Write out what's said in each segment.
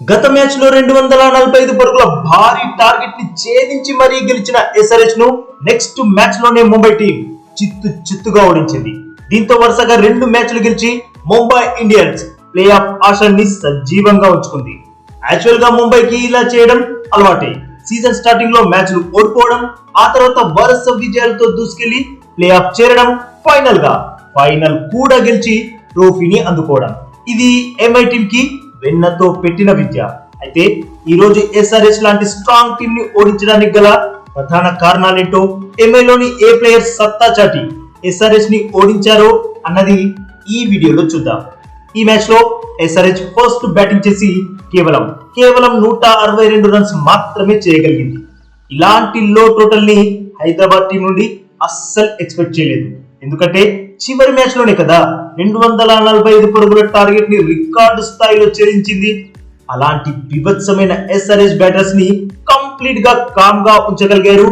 గత మ్యాచ్లో రెండు వందల నలభై ఐదు పరుగుల భారీ టార్గెట్ని ఛేదించి మరీ గెలిచిన ఎస్ఆర్ఎస్ను నెక్స్ట్ మ్యాచ్లోనే ముంబై టీం చిత్తు చిత్తుగా ఓడించింది. దీంతో వరుసగా రెండు మ్యాచ్లు గెలిచి ముంబై ఇండియన్స్ ప్లే ఆఫ్ ఆశాన్ని సజీవంగా ఉంచుకుంది. యాక్చువల్గా ముంబైకి ఇలా చేయడం అలవాటే. సీజన్ స్టార్టింగ్లో మ్యాచ్లు ఓడిపోవడం ఆ తర్వాత వరుస విజయాలతో దూసుకెళ్ళి ప్లే ఆఫ్ చేరడం ఫైనల్గా ఫైనల్ కూడా గెలిచి ట్రోఫీని అందుకోవడం. ఇది ఎంఐ టీం కి వెన్నతో పెట్టిన విద్య. అయితే ఈరోజు ఎస్ఆర్ఎస్ లాంటి స్ట్రాంగ్ టీమ్ని ఓడించడానికి గల ప్రధాన కారణాలేంటో ఎంఏలోని ఏ ప్లేయర్స్ సత్తా చాటి ఎస్ఆర్ఎస్ని ఓడించారో అన్నది ఈ వీడియోలో చూద్దాం. ఈ మ్యాచ్లో ఎస్ఆర్హెచ్ ఫస్ట్ బ్యాటింగ్ చేసి కేవలం కేవలం నూట అరవై రెండు రన్స్ మాత్రమే చేయగలిగింది. ఇలాంటి లో టోటల్ని హైదరాబాద్ టీం నుండి అస్సలు ఎక్స్పెక్ట్ చేయలేదు. ఎందుకంటే చివరి మ్యాచ్లోనే కదా. రెండు వందల నలభై ఐదు పరుగుల టార్గెట్ని రికార్డు స్థాయిలో ఛేదించింది. అలాంటి బిభత్సమైన ఎస్ఆర్ఎస్ బ్యాటర్స్ని కంప్లీట్గా కామ్గా ఉంచగలిగారు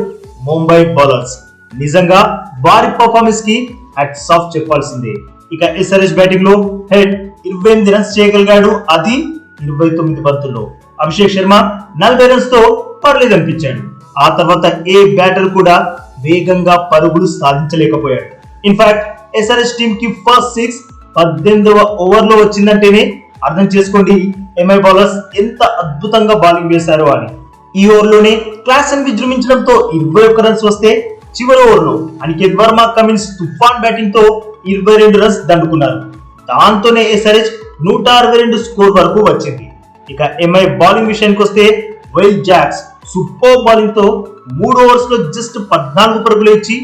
ముంబై బౌలర్స్ నిజంగా వారి పర్ఫార్మెన్స్కి హ్యాట్స్ ఆఫ్ చెప్పాల్సిందే. ఇక ఎస్ఆర్ఎస్ బ్యాటింగ్లో హెడ్ ఇరవై ఎనిమిది రన్స్ చేయగలిగాడు అది ఇరవై తొమ్మిది బంతుల్లో. అభిషేక్ శర్మ నలభై రన్స్తో పర్లేదు అనిపించాడు. ఆ తర్వాత ఏ బ్యాటర్ కూడా వేగంగా పరుగులు సాధించలేకపోయాడు. ఇన్ఫాక్ట్ ఎస్ఆర్ఎస్ టీమ్కి ఫస్ట్ సిక్స్ పద్దెనిమిదవ ఓవర్లో వచ్చిందంటేనే అర్థం చేసుకోండి ఎంఐ బౌలర్స్ ఎంత అద్భుతంగా బౌలింగ్ వేశారు అని. ఈ ఓవర్లోనే క్లాస్ అని విజృంభించడంతో ఇరవై ఒక్క రన్స్ వస్తే చివరి ఓవర్లో అనికేత్ వర్మ కమిన్స్ తుఫాన్ బ్యాటింగ్తో ఇరవై రెండు రన్స్ దండుకున్నారు. దాంతోనే ఎస్ఆర్హెచ్ నూట అరవై రెండు స్కోర్ వరకు వచ్చింది. ఇక ఎంఐ బౌలింగ్ విషయానికి వస్తే వైల్ జాక్స్ సూపర్ బౌలింగ్తో మూడు ఓవర్స్లో జస్ట్ పద్నాలుగు పరుగులు ఇచ్చి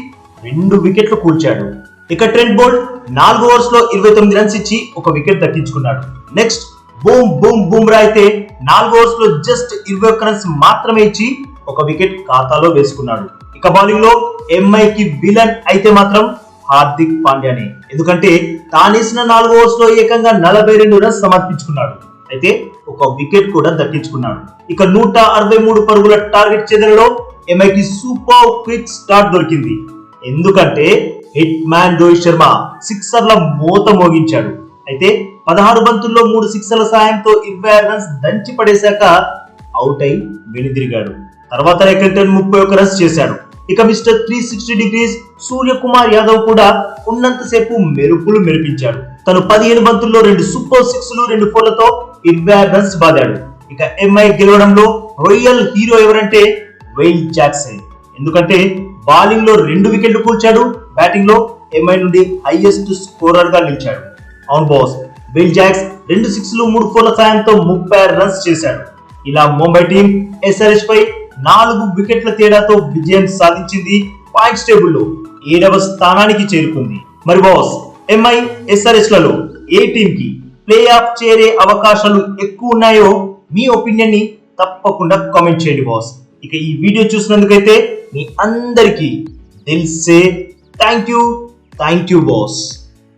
రెండు వికెట్లు కూల్చాడు. ఇక ట్రెంట్ బోల్ట్ నాలుగు ఓవర్స్లో ఇరవై తొమ్మిది రన్స్ ఇచ్చి ఒక వికెట్ దక్కించుకున్నాడు. నెక్స్ట్ బూమ్ బూమ్ బూమ్రా అయితే నాలుగు ఓవర్స్లో జస్ట్ ఇరవై ఒక్క రన్స్ మాత్రమే ఇచ్చి ఒక వికెట్ ఖాతాలో వేసుకున్నాడు. ఇక బౌలింగ్లో ఎంఐ కి విలన్ అయితే మాత్రం హార్దిక్ పాండ్యానే. ఎందుకంటే తానేసిన నాలుగు ఓవర్స్లో ఏకంగా నలభై రెండు రన్స్ సమర్పించుకున్నాడు. అయితే ఒక వికెట్ కూడా దక్కించుకున్నాడు. ఇక నూట అరవై మూడు పరుగుల టార్గెట్ చెదరలో ఎంఐకి సూపర్ క్విక్ స్టార్ట్ దొరికింది. ఎందుకంటే హిట్ మ్యాన్ రోహిత్ శర్మ సిక్సర్ల మూత మోగించాడు. అయితే పదహారు బంతుల్లో మూడు సిక్సర్ల సాయంతో ఇరవై ఆరు రన్స్ దంచి పడేశాక అవుట్ అయి వెనుదిరిగాడు. తర్వాత రేకంటన్ ముప్పై ఒక్క రన్స్ చేశాడు. ఇక mister three sixty degrees Suryakumar Yadav కూడా ఉన్నంతసేపు మెరుపులు మెరిపించాడు. తను పదిహేను బంతుల్లో రెండు సూపర్ సిక్స్లు రెండు ఫోర్లతో ఇరవై ఆరు రన్స్ బాదాడు. ఇక ఎంఐ గెలవడంలో రొయ్యల్ హీరో ఎవరంటే వెయిల్ జాక్సన్. ఎందుకంటే బౌలింగ్లో రెండు వికెట్లు కూల్చాడు బ్యాటింగ్లో ఎంఐ నుండి హైయెస్ట్ స్కోరర్గా నిలిచాడు. అవును బాస్ బిల్ జాక్స్ రెండు సిక్స్లు మూడు ఫోర్ల సాయంతో ముప్పై రన్స్ చేశాడు. ఇలా ముంబై టీం ఎస్ఆర్ఎస్ పై నాలుగు వికెట్ల తేడాతో విజయం సాధించింది పాయింట్స్ టేబుల్లో ఏడవ స్థానానికి చేరుకుంది. మరి బాస్ ఎంఐ ఎస్ఆర్ఎస్లలో ఏ టీం కి ప్లే ఆఫ్ చేరే అవకాశాలు ఎక్కువ ఉన్నాయో మీ ఒపీనియన్ని తప్పకుండా కామెంట్ చేయండి బాస్ ఇక ఈ వీడియో చూసినందుకైతే మీ అందరికీ తెలిసే Thank you. Thank you, boss.